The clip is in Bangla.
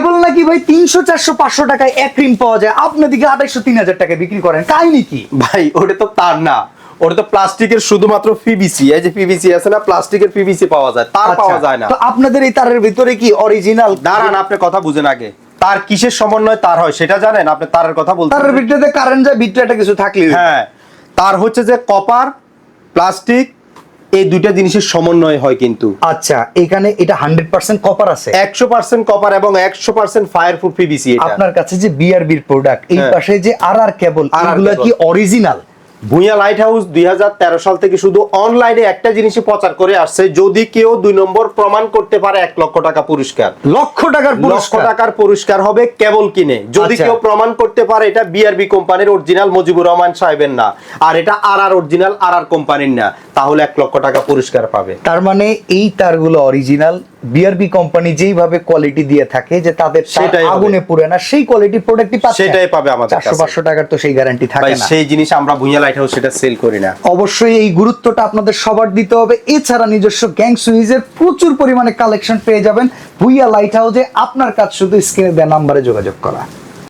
কেবল নাকি ভাই তিনশো চারশো পাঁচশো টাকায় এক রিম পাওয়া যায়? আপনার দিকে আড়াইশো তিন হাজার টাকায় বিক্রি করেন। কাহিনী কি? ভাই ওটা তো তার না। ওটা তো প্লাস্টিকের শুধুমাত্র পিভিসি এই যে পিভিসি আছে না প্লাস্টিকের পিভিসি পাওয়া যায়। তার পাওয়া আচ্ছা, যায় না। তো আপনাদের এই তারের ভিতরে কি অরিজিনাল দাঁড়ান আপনি কথা বুঝেন আগে। তার কিসের সমন্বয় তার হয় সেটা জানেন? আপনি তারের কথা বলতে তারের ভিতরে কারেন্ট যায় ভিতরে একটা কিছু থাকলে হ্যাঁ তার হচ্ছে যে কপার প্লাস্টিক এই দুইটা জিনিসের সমন্বয় হয় কিন্তু। আচ্ছা এখানে এটা হান্ড্রেড পার্সেন্ট কপার আছে? একশো পার্সেন্ট কপার এবং একশো পার্সেন্ট ফায়ার প্রুফ পিভিসি এটা। আপনার কাছে যে বিআরবির প্রোডাক্ট এই হ্যাঁ। পাশে যে আর আর কেবল আর এগুলো কি অরিজিনাল ভুঁইয়া লাইট হাউস দুই সাল থেকে শুধু অনলাইনে একটা জিনিসই প্রচার করে আসছে যদি কেউ দুই নম্বর প্রমাণ করতে পারে এক লক্ষ টাকা পুরস্কার। লক্ষ টাকার লক্ষ টাকার পুরস্কার হবে কেবল কিনে। যদি আচ্ছা। কেউ প্রমাণ করতে পারে এটা বিআরবি কোম্পানির অরিজিনাল মুজিবুর রহমান সাহেবের না। আর এটা আর আর অরিজিনাল আর আর কোম্পানির না। তাহলে এক লক্ষ টাকা পুরস্কার পাবে। তার মানে এই তারগুলো অরিজিনাল বিআরবি কোম্পানি যেইভাবে কোয়ালিটি দিয়ে থাকে যে তাদের সেটাই আগুনে পুড়ে না সেই কোয়ালিটি প্রোডাক্টই পাচ্ছে সেটাই পাবে আমাদের কাছে। কাছে। পাঁচশো টাকার তো সেই গ্যারান্টি থাকে না। সেই জিনিস আমরা ভুঁইয়া লাইট হাউস সেটা সেল করি না। অবশ্যই এই গুরুত্বটা আপনাদের সবার দিতে হবে। এছাড়া নিজস্ব গ্যাং সুইজের প্রচুর পরিমাণে কালেকশন পেয়ে যাবেন। ভুঁইয়া লাইট হাউসে আপনার কাজ শুধু স্ক্রিনে দেওয়া নম্বরে যোগাযোগ করা।